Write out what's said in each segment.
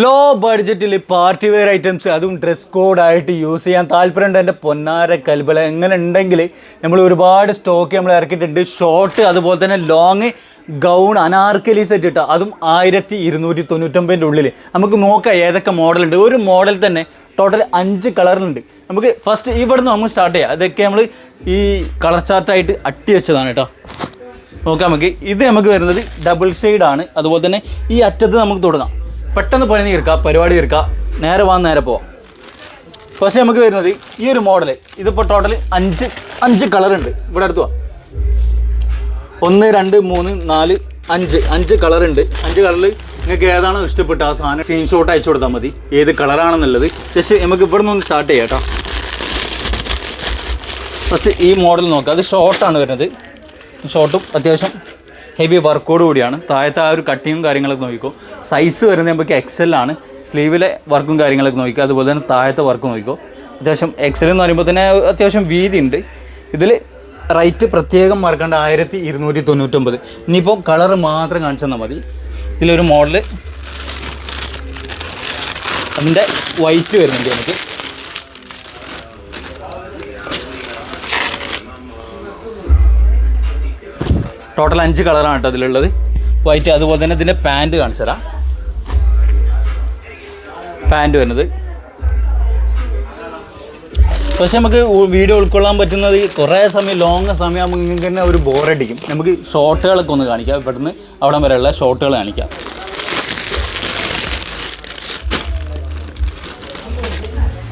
Law ബഡ്ജറ്റിൽ party wear items അതും dress കോഡായിട്ട് യൂസ് ചെയ്യാൻ താല്പര്യമുണ്ട്. എന്റെ പൊന്നാര കൽബല എങ്ങനെ ഉണ്ടെങ്കിൽ നമ്മൾ ഒരുപാട് സ്റ്റോക്ക് നമ്മൾ ഇറക്കിയിട്ടുണ്ട്. ഷോർട്ട് അതുപോലെ തന്നെ ലോങ് ഗൗൺ അനാർക്കലി സെറ്റ് ഇട്ട അതും ആയിരത്തി ഇരുന്നൂറ്റി തൊണ്ണൂറ്റൊമ്പതിന്റെ ഉള്ളിൽ. നമുക്ക് നോക്കാം ഏതൊക്കെ മോഡലുണ്ട് ഒരു മോഡൽ തന്നെ ടോട്ടൽ അഞ്ച് കളറിലുണ്ട് നമുക്ക് ഫസ്റ്റ് ഇവിടുന്ന് നമുക്ക് സ്റ്റാർട്ട് ചെയ്യാം. അതൊക്കെ നമ്മൾ ഈ കളർ ചാർട്ടായിട്ട് അട്ടി വെച്ചതാണ് കേട്ടോ. നോക്കാം നമുക്ക്. ഇത് നമുക്ക് വരുന്നത് ഡബിൾ ഷെയ്ഡാണ് അതുപോലെ തന്നെ ഈ അറ്റത്ത് നമുക്ക് തുടങ്ങാം പെട്ടെന്ന് പണി തീർക്കുക പരിപാടി തീർക്കുക നേരെ വന്ന് നേരെ പോവാം. ഫസ്റ്റ് നമുക്ക് വരുന്നത് ഈ ഒരു മോഡൽ ഇതിപ്പോൾ ടോട്ടൽ അഞ്ച് അഞ്ച് കളർ ഉണ്ട്. ഇവിടെ അടുത്ത് പോവാം ഒന്ന് രണ്ട് മൂന്ന് നാല് അഞ്ച്. അഞ്ച് കളർ ഉണ്ട്. അഞ്ച് കളറിൽ നിങ്ങൾക്ക് ഏതാണോ ഇഷ്ടപ്പെട്ട ആ സാധനം സ്ക്രീൻഷോട്ട് അയച്ചു കൊടുത്താൽ മതി. ഏത് കളറാണെന്നുള്ളത് ജസ്റ്റ് നമുക്ക് ഇവിടെ നിന്ന് സ്റ്റാർട്ട് ചെയ്യാം കേട്ടോ. ഫസ്റ്റ് ഈ മോഡൽ നോക്കാം. അത് ഷോർട്ടാണ് വരുന്നത്. ഷോർട്ടും അത്യാവശ്യം ഹെവി വർക്കോട് കൂടിയാണ്. താഴത്തെ ആ ഒരു കട്ടിയും കാര്യങ്ങളൊക്കെ നോക്കിക്കോ. സൈസ് വരുന്നത് നമുക്ക് എക്സൽ ആണ്. സ്ലീവിലെ വർക്കും കാര്യങ്ങളൊക്കെ നോക്കിക്കോ. അതുപോലെ തന്നെ താഴത്തെ വർക്ക് നോക്കിക്കോ. അത്യാവശ്യം എക്സൽ പറയുമ്പോൾ തന്നെ അത്യാവശ്യം വീതി ഉണ്ട്. ഇതിൽ റൈറ്റ് പ്രത്യേകം മറക്കേണ്ട. ആയിരത്തി ഇരുന്നൂറ്റി തൊണ്ണൂറ്റൊമ്പത് ഇനിയിപ്പോൾ കളർ മാത്രം കാണിച്ചു തന്നാൽ മതി. ഇതിലൊരു മോഡൽ അതിന്റെ വൈറ്റ് വരുന്നുണ്ട് നമുക്ക്. ടോട്ടൽ അഞ്ച് കളറാണ് കേട്ടോ അതിലുള്ളത് വൈറ്റ് അതുപോലെ തന്നെ ഇതിന്റെ പാന്റ് കാണിച്ചു തരാം. പാന്റ് വരുന്നത്. പക്ഷെ നമുക്ക് വീഡിയോ ഉൾക്കൊള്ളാൻ പറ്റുന്നത് കുറേ സമയം ലോങ് സമയം നിങ്ങൾക്ക് തന്നെ ഒരു ബോറടിക്കും നമുക്ക് ഷോർട്ടുകളൊക്കെ ഒന്ന് കാണിക്കാം. പെട്ടെന്ന് അവിടെ വരെയുള്ള ഷോർട്ടുകൾ കാണിക്കാം.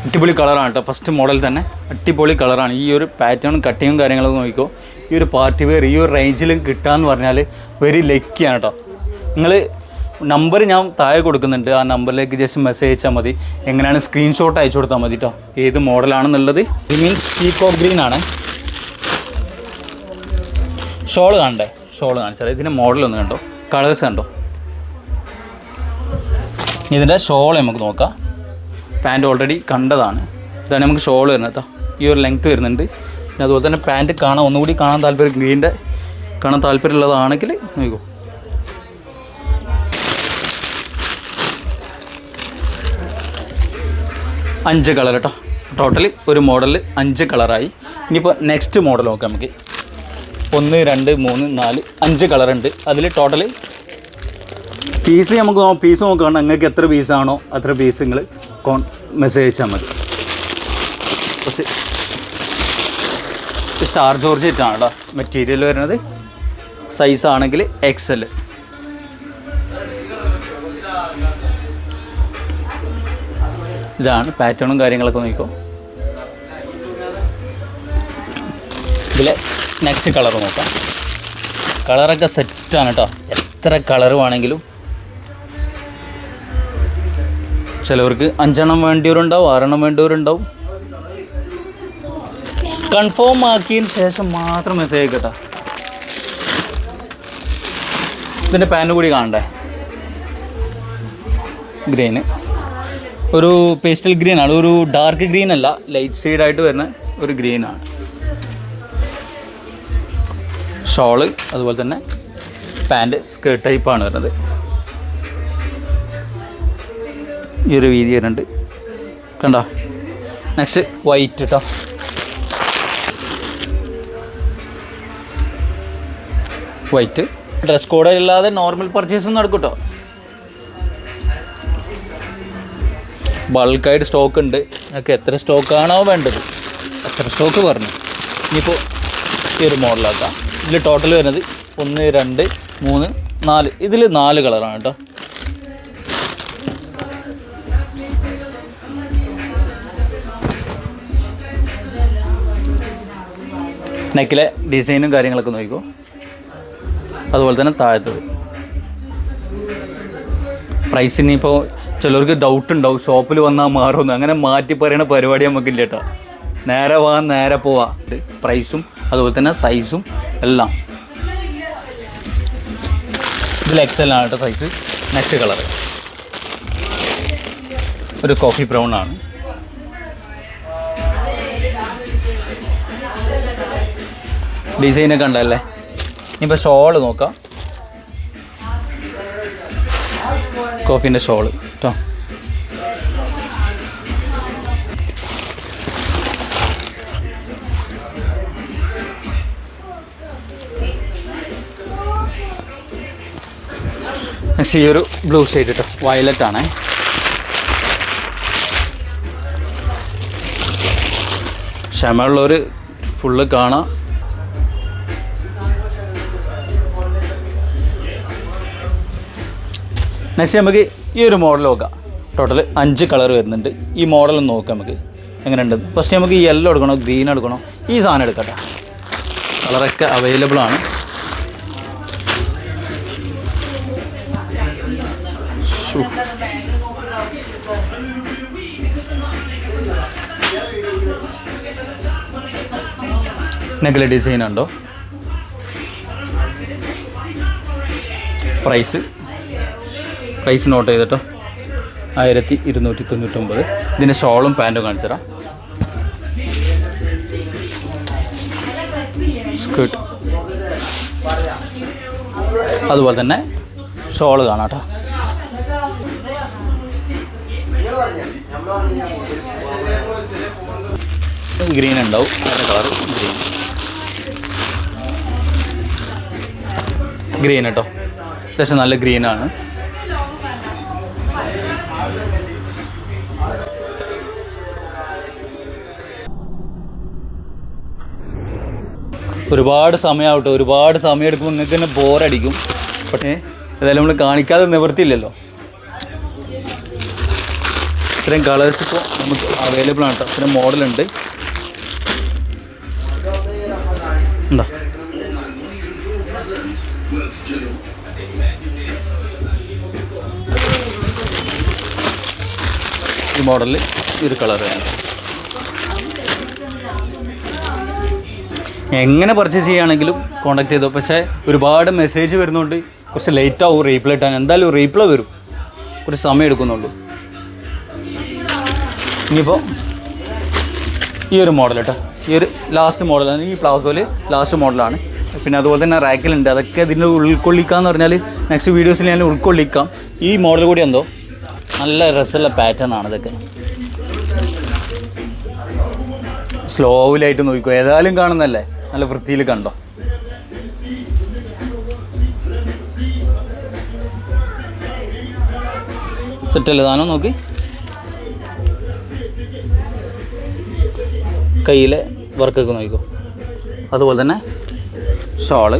അടിപൊളി കളറാണ് കേട്ടോ. ഫസ്റ്റ് മോഡൽ തന്നെ. അടിപൊളി കളറാണ് ഈ ഒരു പാറ്റേണും കട്ടിങ്ങും കാര്യങ്ങളൊക്കെ നോക്കിക്കോ. ഈ ഒരു പാർട്ടി വെയർ ഈ ഒരു റേഞ്ചിലും കിട്ടാന്ന് പറഞ്ഞാൽ വെരി ലക്കിയാണ് കേട്ടോ നിങ്ങൾ നമ്പർ ഞാൻ താഴെ കൊടുക്കുന്നുണ്ട്. ആ നമ്പറിലേക്ക് ജസ്റ്റ് മെസ്സേജ് അയച്ചാൽ മതി. എങ്ങനെയാണ് സ്ക്രീൻഷോട്ട് അയച്ചു കൊടുത്താൽ മതി കേട്ടോ ഏത് മോഡലാണെന്നുള്ളത് ഇത് മീൻസ് പീക്കോ ഗ്രീൻ ആണ്. ഷോൾ കാണണ്ടേ? ഷോൾ കാണിച്ചാൽ ഇതിന്റെ മോഡൽ ഒന്ന് കണ്ടോ? കളേഴ്സ് കണ്ടോ? ഇതിന്റെ ഷോൾ നമുക്ക് നോക്കാം. പാന്റ് ഓൾറെഡി കണ്ടതാണ്. ഇതാണ് നമുക്ക് ഷോൾ വരുന്നത് കേട്ടോ ഈ ഒരു ലെങ്ത്ത് വരുന്നുണ്ട്. പിന്നെ അതുപോലെ തന്നെ പാന്റ് കാണാൻ ഒന്നുകൂടി കാണാൻ താല്പര്യം ഗ്രീന്റെ കാണാൻ താല്പര്യമുള്ളതാണെങ്കിൽ നോക്കൂ. അഞ്ച് കളർ കേട്ടോ ടോട്ടൽ ഒരു മോഡൽ അഞ്ച് കളറായി ഇനിയിപ്പോൾ നെക്സ്റ്റ് മോഡൽ നോക്കാം നമുക്ക്. ഒന്ന് രണ്ട് മൂന്ന് നാല് അഞ്ച് കളറുണ്ട് അതിൽ ടോട്ടൽ പീസ് നമുക്ക് പീസ് നോക്കുകയാണ് നിങ്ങൾക്ക് എത്ര പീസാണോ അത്ര പീസ് നിങ്ങൾ കോൺ മെസ്സേജ് അയച്ചാൽ മതി. സ്റ്റാർ ജോർജറ്റ് ആണ് കേട്ടോ മെറ്റീരിയൽ വരുന്നത്. സൈസ് ആണെങ്കിൽ എക്സൽ ഇതാണ് പാറ്റേണും കാര്യങ്ങളൊക്കെ നോക്കിക്കോ. ഇതിലെ നെക്സ്റ്റ് കളർ നോക്കാം. കളറൊക്കെ സെറ്റാണ് കേട്ടോ എത്ര കളർ വേണമെങ്കിലും. ചിലവർക്ക് അഞ്ചെണ്ണം വേണ്ടിയവരുണ്ടാവും ആറെണ്ണം വേണ്ടിയവരുണ്ടാവും. കൺഫേം ആക്കിയതിന് ശേഷം മാത്രം മെസ്സേജ് അയക്കട്ടെ ഇതിന്റെ പാൻ കൂടി കാണണ്ടേ? ഗ്രീന് ഒരു പേസ്റ്റൽ ഗ്രീൻ ആണ്. ഒരു ഡാർക്ക് ഗ്രീൻ അല്ല ലൈറ്റ് ഷെയ്ഡായിട്ട് വരുന്ന ഒരു ഗ്രീൻ ആണ്. ഷോൾ അതുപോലെ തന്നെ പാന്റ് സ്കേർട്ട് ടൈപ്പാണ് വരുന്നത്. ഈ ഒരു വീതി വരുന്നുണ്ട്. കണ്ടോ? നെക്സ്റ്റ് വൈറ്റ് കേട്ടോ വൈറ്റ്. ഡ്രസ് കോഡ് ഇല്ലാതെ നോർമൽ പർച്ചേസ് നടക്കും ബൾക്കായിട്ട് സ്റ്റോക്ക് ഉണ്ട്. നിങ്ങൾക്ക് എത്ര സ്റ്റോക്കാണോ വേണ്ടത്? എത്ര സ്റ്റോക്ക് പറഞ്ഞു? ഇനിയിപ്പോൾ ഈ ഒരു മോഡലാക്കാം ഇതിൽ ടോട്ടൽ വരുന്നത് ഒന്ന് രണ്ട് മൂന്ന് നാല്. ഇതിൽ നാല് കളറാണ് കേട്ടോ. നെക്കിലെ ഡിസൈനും കാര്യങ്ങളൊക്കെ നോക്കിക്കോ. അതുപോലെ തന്നെ താഴത്തത്. പ്രൈസ് ഇനിയിപ്പോൾ ചിലർക്ക് ഡൗട്ട് ഉണ്ടാവും. ഷോപ്പിൽ വന്നാൽ മാറുമെന്ന്. അങ്ങനെ മാറ്റി പറയണ പരിപാടി നമുക്കില്ല കേട്ടോ നേരെ പോകാൻ നേരെ പോവാ. പ്രൈസും അതുപോലെ തന്നെ സൈസും എല്ലാം. ഇതിൽ എക്സൽ ആണ് കേട്ടോ സൈസ് നെക്സ്റ്റ് കളർ ഒരു കോഫി ബ്രൗൺ ആണ്. ഡിസൈനൊക്കെ ഉണ്ടല്ലേ? ഇനിയിപ്പോൾ ഷോൾ നോക്കാം. കോഫീന്റെ ഷോൾ കേട്ടോ നെക്സ്റ്റ് ഈ ഒരു ബ്ലൂ ഷെയ്ഡ് കേട്ടോ വയലറ്റ് ആണേ. ക്ഷമയുള്ളവർ ഫുള്ള് കാണാം. നെക്സ്റ്റ് നമുക്ക് ഈ ഒരു മോഡൽ നോക്കാം. ടോട്ടൽ അഞ്ച് കളർ വരുന്നുണ്ട്. ഈ മോഡൽ ഒന്ന് നോക്കാം നമുക്ക്. എങ്ങനെയുണ്ട്? ഫസ്റ്റ് നമുക്ക് യെല്ലോ എടുക്കണോ ഗ്രീൻ എടുക്കണോ. ഈ സാധനം എടുക്കട്ടെ. കളറൊക്കെ അവൈലബിൾ ആണ്. നെഗല ഡിസൈൻ ഉണ്ടോ? പ്രൈസ് പ്രൈസ് നോട്ട് ചെയ്തിട്ടോ ആയിരത്തി ഇരുന്നൂറ്റി തൊണ്ണൂറ്റൊമ്പത്. ഇതിന്റെ ഷോളും പാന്റും കാണിച്ചുതരാം. സ്കേർട്ട് അതുപോലെ തന്നെ ഷോൾ കാണാം കേട്ടോ. ഗ്രീൻ ഉണ്ടാവും. കളർ ഗ്രീൻ ഗ്രീൻ കേട്ടോ. അത്യാവശ്യം നല്ല ഗ്രീനാണ് ഒരുപാട് സമയമാവട്ടെ ഒരുപാട് സമയം എടുക്കുമ്പോൾ നിങ്ങൾക്ക് തന്നെ ബോറടിക്കും പക്ഷേ ഏതായാലും നമ്മൾ കാണിക്കാതെ നിവർത്തിയില്ലല്ലോ. ഇത്രയും കളേഴ്സ് ഇപ്പോൾ നമുക്ക് അവൈലബിൾ ആണ് കേട്ടോ ഇത്രയും മോഡലുണ്ട് എന്താ ഈ മോഡലിൽ ഒരു കളർ എങ്ങനെ പർച്ചേസ് ചെയ്യുകയാണെങ്കിലും കോൺടാക്ട് ചെയ്തു. പക്ഷേ ഒരുപാട് മെസ്സേജ് വരുന്നുണ്ട്. കുറച്ച് ലേറ്റ് ആവും റീപ്ലൈ ഇട്ടാൻ. എന്തായാലും റീപ്ലൈ വരും. കുറച്ച് സമയം എടുക്കുന്നുള്ളൂ. ഇനിയിപ്പോൾ ഈ ഒരു മോഡൽ കേട്ടോ. ഈ ഒരു ലാസ്റ്റ് മോഡലാണ് ഈ പ്ലാസോയിൽ ലാസ്റ്റ് മോഡലാണ് പിന്നെ അതുപോലെ തന്നെ റാക്കിലുണ്ട് അതൊക്കെ ഇതിന്റെ ഉൾക്കൊള്ളിക്കാന്ന് പറഞ്ഞാൽ നെക്സ്റ്റ് വീഡിയോസിൽ ഞാൻ ഉൾക്കൊള്ളിക്കാം. ഈ മോഡൽ കൂടി എന്തോ? നല്ല രസമുള്ള പാറ്റേൺ ആണ് ഇതൊക്കെ. സ്ലോവിലായിട്ട് നോക്കിക്കോ. ഏതായാലും കാണുന്നല്ലേ നല്ല വൃത്തിയിൽ കണ്ടോ? സെറ്റല്ലേ താനോ നോക്കി. കയ്യിലെ വർക്കൊക്കെ നോക്കിക്കോ. അതുപോലെ തന്നെ ഷോൾ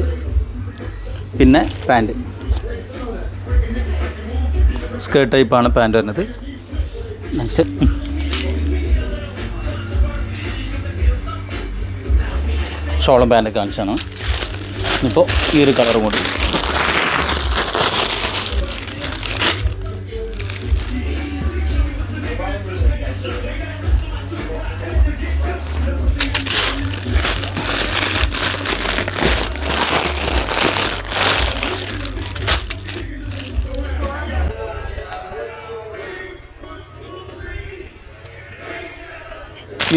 പിന്നെ പാന്റ് സ്കേർട്ട് ടൈപ്പാണ് പാന്റ് വരുന്നത്. നെക്സ്റ്റ് ഷോളും പാന്റൊക്കെ കാണിച്ചാണ്. ഇപ്പോൾ ഈ ഒരു കളറും കൂടി.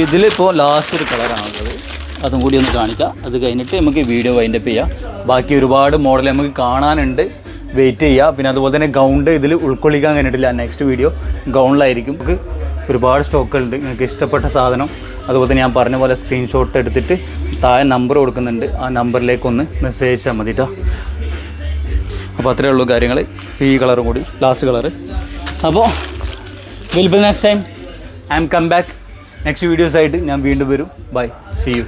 ഇതിലിപ്പോൾ ലാസ്റ്റ് ഒരു കളറാണുള്ളത്. അതും കൂടി ഒന്ന് കാണിക്കാം. അത് കഴിഞ്ഞിട്ട് നമുക്ക് വീഡിയോ വൈൻഡ് അപ്പ് ചെയ്യാം. ബാക്കി ഒരുപാട് മോഡൽ നമുക്ക് കാണാനുണ്ട്. വെയിറ്റ് ചെയ്യുക പിന്നെ അതുപോലെ തന്നെ ഗൗണ്ട് ഇതിൽ ഉൾക്കൊള്ളിക്കാൻ കഴിഞ്ഞിട്ടില്ല. നെക്സ്റ്റ് വീഡിയോ ഗൗണിലായിരിക്കും നമുക്ക് ഒരുപാട് സ്റ്റോക്കുകളുണ്ട് നിങ്ങൾക്ക് ഇഷ്ടപ്പെട്ട സാധനം. അതുപോലെ തന്നെ ഞാൻ പറഞ്ഞ പോലെ സ്ക്രീൻഷോട്ട് എടുത്തിട്ട് താഴെ നമ്പർ കൊടുക്കുന്നുണ്ട്. ആ നമ്പറിലേക്ക് ഒന്ന് മെസ്സേജ് അയച്ചാൽ മതി കേട്ടോ അപ്പോൾ അത്രയേ ഉള്ളൂ കാര്യങ്ങൾ ഈ കളറും കൂടി. ലാസ്റ്റ് കളർ അപ്പോൾ will be next time I'm come back next വീഡിയോസായിട്ട് ഞാൻ വീണ്ടും വരും. By C U